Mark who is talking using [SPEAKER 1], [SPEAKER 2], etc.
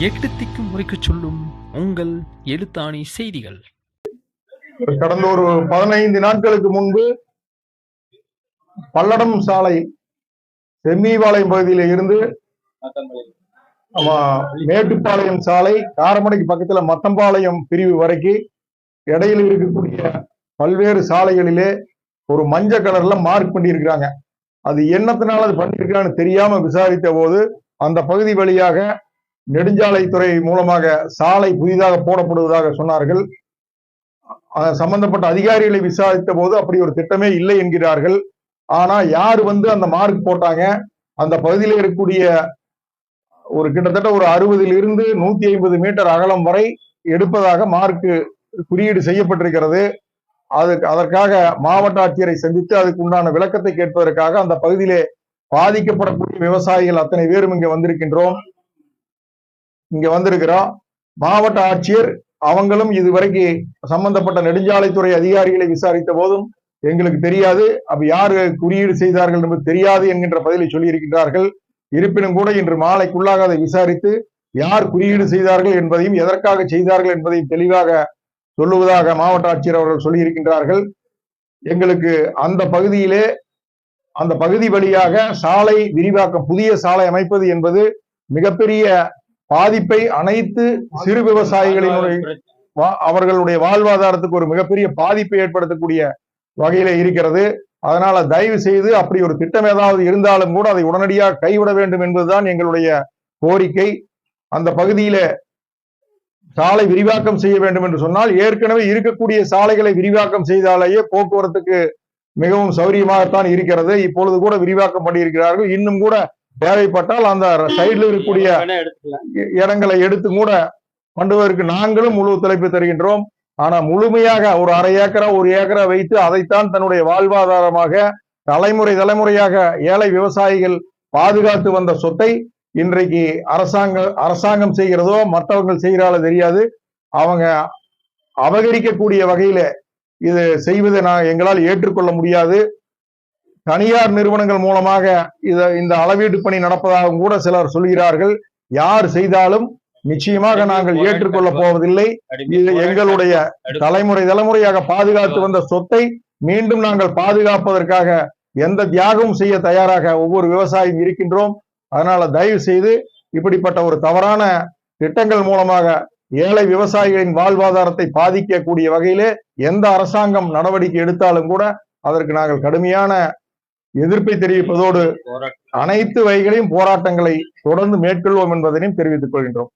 [SPEAKER 1] எட்டு திக்கும் உரைக்கச் சொல்லும் உங்கள் எழுத்தாணி செய்திகள்.
[SPEAKER 2] கடந்த ஒரு பதினைந்து நாட்களுக்கு முன்பு பல்லடம் சாலை செம்மிபாளையம் பகுதியில இருந்து மேட்டுப்பாளையம் சாலை காரமடைக்கு பக்கத்துல மத்தம்பாளையம் பிரிவு வரைக்கும் இடையில இருக்கக்கூடிய பல்வேறு சாலைகளிலே ஒரு மஞ்சள் கலர்ல மார்க் பண்ணியிருக்கிறாங்க. அது என்னத்தினால அது பண்ணியிருக்கான்னு தெரியாம விசாரித்த போது அந்த பகுதி வழியாக நெடுஞ்சாலைத்துறை மூலமாக சாலை புதிதாக போடப்படுவதாக சொன்னார்கள். சம்பந்தப்பட்ட அதிகாரிகளை விசாரித்த போது அப்படி ஒரு திட்டமே இல்லை என்கிறார்கள். ஆனா யார் வந்து அந்த மார்க் போட்டாங்க? அந்த பகுதியில் இருக்கக்கூடிய ஒரு கிட்டத்தட்ட ஒரு அறுபதிலிருந்து நூத்தி ஐம்பது மீட்டர் அகலம் வரை எடுப்பதாக மார்க்கு குறியீடு செய்யப்பட்டிருக்கிறது. அது அதற்காக மாவட்ட ஆட்சியரை சந்தித்து அதுக்கு உண்டான விளக்கத்தை கேட்பதற்காக அந்த பகுதியிலே பாதிக்கப்படக்கூடிய விவசாயிகள் அத்தனை பேரும் இங்க வந்திருக்கின்றோம். இங்க வந்திருக்கிறோம் மாவட்ட ஆட்சியர் அவங்களும் இதுவரைக்கு சம்பந்தப்பட்ட நெடுஞ்சாலைத்துறை அதிகாரிகளை விசாரித்த போதும் எங்களுக்கு தெரியாது. அப்ப யாரு குறியீடு செய்தார்கள் என்பது தெரியாது என்கின்ற பதிலை சொல்லியிருக்கிறார்கள் இருப்பினும் கூட இன்று மாலைக்குள்ளாக அதை விசாரித்து யார் குறியீடு செய்தார்கள் என்பதையும் எதற்காக செய்தார்கள் என்பதையும் தெளிவாக சொல்லுவதாக மாவட்ட ஆட்சியர் அவர்கள் சொல்லியிருக்கின்றார்கள். எங்களுக்கு அந்த பகுதியிலே அந்த பகுதி வழியாக சாலை விரிவாக்கம் புதிய சாலை அமைப்பது என்பது மிகப்பெரிய பாதிப்பை அனைத்து சிறு விவசாயிகளினுடைய அவர்களுடைய வாழ்வாதாரத்துக்கு ஒரு மிகப்பெரிய பாதிப்பை ஏற்படுத்தக்கூடிய வகையில இருக்கிறது. அதனால தயவு செய்து அப்படி ஒரு திட்டம் ஏதாவது இருந்தாலும் கூட அதை உடனடியாக கைவிட வேண்டும் என்பதுதான் எங்களுடைய கோரிக்கை. அந்த பகுதியில சாலை விரிவாக்கம் செய்ய வேண்டும் என்று சொன்னால் ஏற்கனவே இருக்கக்கூடிய சாலைகளை விரிவாக்கம் செய்தாலேயே போக்குவரத்துக்கு மிகவும் சௌரியமாகத்தான் இருக்கிறது. இப்பொழுது கூட விரிவாக்கம் பண்ணியிருக்கிறார்கள். இன்னும் கூட தேவைப்பட்டால் அந்த சைடுல இருக்கக்கூடிய இடங்களை எடுத்து கூட பண்ணுவதற்கு நாங்களும் முழு ஒத்துழைப்பு தருகின்றோம். ஆனா முழுமையாக ஒரு அரை ஏக்கரா ஒரு ஏக்கரா வைத்து அதைத்தான் தன்னுடைய வாழ்வாதாரமாக தலைமுறை தலைமுறையாக ஏழை விவசாயிகள் பாதுகாத்து வந்த சொத்தை இன்றைக்கு அரசாங்க அரசாங்கம் செய்கிறதோ மற்றவர்கள் செய்கிறாலோ தெரியாது. அவங்க அபகரிக்கக்கூடிய வகையில இது செய்வதை நான் எங்களால் ஏற்றுக்கொள்ள முடியாது. தனியார் நிறுவனங்கள் மூலமாக இத இந்த அளவீடு பணி நடப்பதாகவும் கூட சிலர் சொல்கிறார்கள். யார் செய்தாலும் நிச்சயமாக நாங்கள் ஏற்றுக்கொள்ள போவதில்லை. இது எங்களுடைய தலைமுறை தலைமுறையாக பாதுகாத்து வந்த சொத்தை மீண்டும் நாங்கள் பாதுகாப்பதற்காக எந்த தியாகமும் செய்ய தயாராக ஒவ்வொரு விவசாயியும் இருக்கின்றோம். அதனால தயவு செய்து இப்படிப்பட்ட ஒரு தவறான திட்டங்கள் மூலமாக ஏழை விவசாயிகளின் வாழ்வாதாரத்தை பாதிக்கக்கூடிய வகையிலே எந்த அரசாங்கம் நடவடிக்கை எடுத்தாலும் கூட அதற்கு நாங்கள் கடுமையான எதிர்ப்பை தெரிவிப்பதோடு அனைத்து வகைகளையும் போராட்டங்களை தொடர்ந்து மேற்கொள்வோம் என்பதனையும் தெரிவித்துக் கொள்கின்றோம்.